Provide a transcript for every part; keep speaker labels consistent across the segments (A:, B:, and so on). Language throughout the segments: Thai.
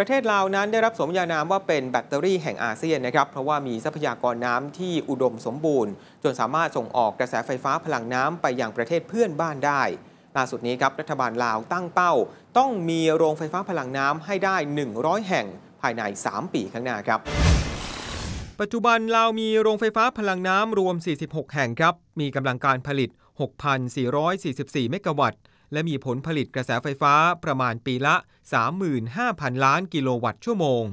A: ประเทศลาวนั้นได้รับสมญานามว่าเป็นแบตเตอรี่แห่งอาเซียนนะครับ เพราะว่ามีทรัพยากรน้ำที่อุดมสมบูรณ์ จนสามารถส่งออกกระแสไฟฟ้าพลังน้ำไปยังประเทศเพื่อนบ้านได้ล่าสุดนี้ครับรัฐบาลลาวตั้งเป้า ต้องมีโรงไฟฟ้าพลังน้ำให้ได้ 100 แห่งภายใน 3 ปีข้างหน้าครับ ปัจจุบันลาวมีโรงไฟฟ้าพลังน้ำรวม 46 แห่งครับ มีกำลังการผลิต 6,444 เมกะวัตต์ และมีผลผลิตกระแสไฟฟ้าประมาณปีละ 35,000 ล้านกิโลวัตต์ชั่วโมง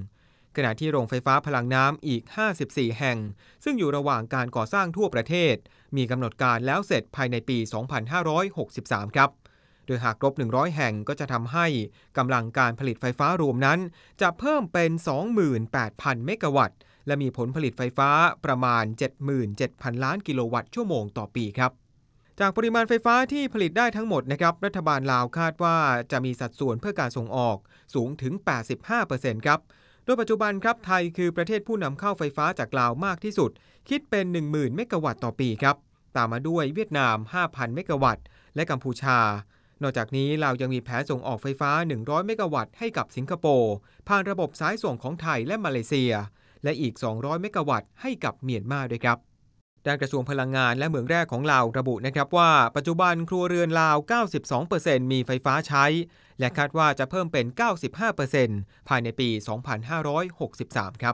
A: ขณะที่โรงไฟฟ้าพลังน้ำอีก 54 แห่ง ซึ่งอยู่ระหว่างการก่อสร้างทั่วประเทศ มีกำหนดการแล้วเสร็จภายในปี 2563 ครับโดยหากครบ 100 แห่งก็จะทำให้กำลังการผลิตไฟฟ้ารวมนั้น จะเพิ่มเป็น 28,000 เมกะวัตต์ และมีผลผลิตไฟฟ้าประมาณ 77,000 ล้านกิโลวัตต์ชั่วโมงต่อปีครับ จากปริมาณไฟฟ้าที่ผลิตได้ทั้งหมดนะครับรัฐบาลลาวคาดว่าจะมีสัดส่วนเพื่อการส่งออกสูงถึง 85%ครับโดยปัจจุบันครับไทยคือประเทศผู้นำเข้าไฟฟ้าจากลาวมากที่สุด คิดเป็น 10,000 เมกะวัตต์ต่อปีครับตามมาด้วยเวียดนาม 5,000 เมกะวัตต์และกัมพูชา นอกจากนี้ลาวยังมีแผนส่งออกไฟฟ้า 100 เมกะวัตต์ให้กับสิงคโปร์ผ่านระบบสายส่งของไทยและมาเลเซีย และอีก 200 เมกะวัตต์ให้กับเมียนมาด้วยครับ ด้านกระทรวงพลังงานและเหมืองแร่ของลาวระบุนะครับว่า ปัจจุบันครัวเรือนลาว 92%มีไฟฟ้าใช้ และคาดว่าจะเพิ่มเป็น 95%ภายในปี 2563 ครับ